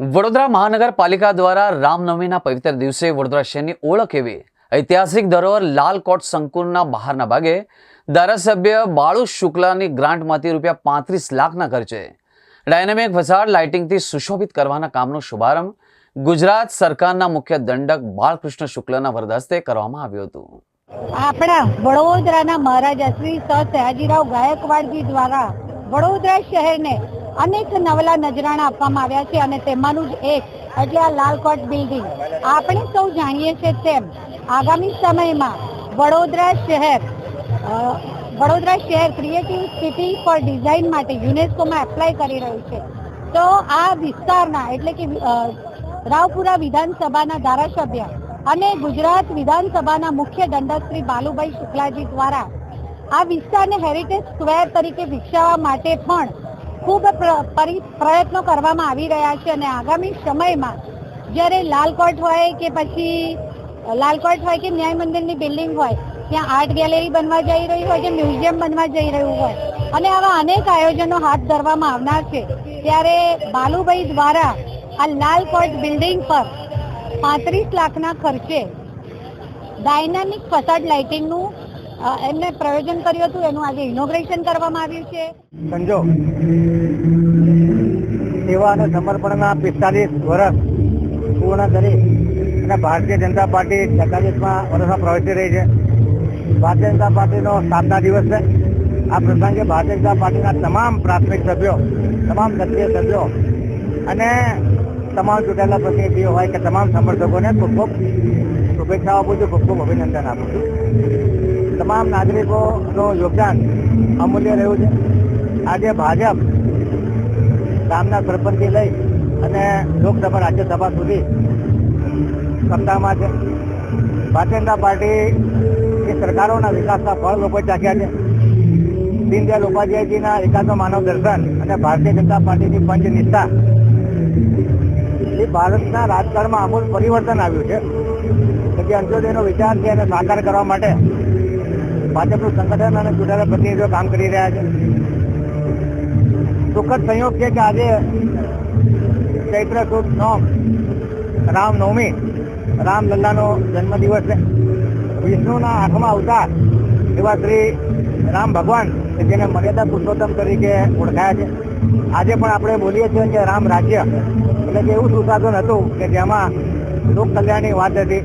વડોદરા મહાનગરપાલિકા દ્વારા રામનવમીના પવિત્ર દિવસે વડોદરા શહેરની ઓળખ એવી ઐતિહાસિક ધરોહર લાલકોટ સંકુલના બહારના ભાગે ધારાસભ્ય બાળુ શુક્લાની ગ્રાન્ટમાંથી રૂપિયા પાંત્રીસ લાખના ખર્ચે ડાયનેમિક વસાડ લાઇટિંગથી સુશોભિત કરવાના કામનો શુભારંભ ગુજરાત સરકારના મુખ્ય દંડક બાળકૃષ્ણ શુક્લના વરદસ્તે કરવામાં આવ્યું હતું. આપણા વડોદરાના મહારાજા શ્રી સયાજીરાવ ગાયકવાડજી દ્વારા વડોદરા શહેરને અનેક નવલા નજરાણા આપવામાં આવ્યા છે અને તેમાંનું જ એક એટલે આ લાલકોટ બિલ્ડિંગ. આપણે સૌ જાણીએ છીએ તેમ આગામી સમયમાં વડોદરા શહેર વડોદરા શહેર ક્રિએટિવ સિટી ફોર ડિઝાઇન માટે યુનેસ્કોમાં એપ્લાય કરી રહ્યું છે. તો આ વિસ્તારના એટલે કે રાવપુરા વિધાનસભાના ધારાસભ્ય અને ગુજરાત વિધાનસભાના મુખ્ય દંડક શ્રી બાલુભાઈ શુક્લાજી દ્વારા આ વિસ્તારને હેરિટેજ સ્ક્વેર તરીકે વિકસાવવા માટે પણ ખૂબ પ્રયત્નો કરવામાં આવી રહ્યા છે અને આગામી સમયમાં જ્યારે લાલકોટ હોય કે પછી લાલકોટ હોય કે ન્યાય મંદિરની બિલ્ડિંગ હોય, ત્યાં આર્ટ ગેલેરી બનવા જઈ રહી હોય કે મ્યુઝિયમ બનવા જઈ રહ્યું હોય, અને આવા અનેક આયોજનો હાથ ધરવામાં આવનાર છે, ત્યારે બાલુભાઈ દ્વારા આ લાલકોટ બિલ્ડિંગ પર પાંત્રીસ લાખના ખર્ચે ડાયનામિક ફસાડ લાઇટિંગનું એમને પ્રયોજન કર્યું હતું, એનું આજે ઇનોગ્રેશન કરવામાં આવ્યું છે. સંજો સેવા અને સમર્પણના પિસ્તાલીસ વર્ષ પૂર્ણ કરી અને ભારતીય જનતા પાર્ટી છેતાલીસમાં વર્ષમાં પ્રવેશી રહી છે. ભારતીય જનતા પાર્ટીનો સ્થાપના દિવસ છે. આ પ્રસંગે ભારતીય જનતા પાર્ટીના તમામ પ્રાથમિક સભ્યો, તમામ સક્રિય સભ્યો અને તમામ ચૂંટાયેલા પ્રતિનિધિઓ હોય કે તમામ સમર્થકોને ખૂબ ખૂબ શુભેચ્છાઓ આપું છું, ખૂબ ખૂબ અભિનંદન આપું છું. તમામ નાગરિકોનું યોગદાન અમૂલ્ય રહ્યું છે. આજે ભાજપ ગામના સરપંચથી લઈ અને લોકસભા રાજ્યસભા સુધી સત્તામાં છે. ભારતીય જનતા પાર્ટીની સરકારોના વિકાસના ફળ લોકોએ ચાખ્યા છે. દીનદયાલ ઉપાધ્યાયજીના એકાત્મ માનવ દર્શન અને ભારતીય જનતા પાર્ટીની પંચ નિષ્ઠા એ ભારતના રાજકારણમાં અમૂલ પરિવર્તન આવ્યું છે. કે જે અંત્યોદયનો વિચાર છે એને સાકાર કરવા માટે ભાજપનું સંગઠન અને ચૂંટાયેલા પ્રતિનિધિઓ કામ કરી રહ્યા છે. સુખદ સંયોગ છે કે આજે ચૈત્ર સુદ નોમ રામનવમી, રામલલ્લાનો જન્મદિવસ છે. વિષ્ણુના આઠમા અવતાર એવા શ્રી રામ ભગવાન જેને મર્યાદા પુરુષોત્તમ તરીકે ઓળખાયા છે. આજે પણ આપણે બોલીએ છીએ કે રામ રાજ્ય. એટલે કે એવું સુશાસન હતું કે જેમાં લોક કલ્યાણની વાત હતી.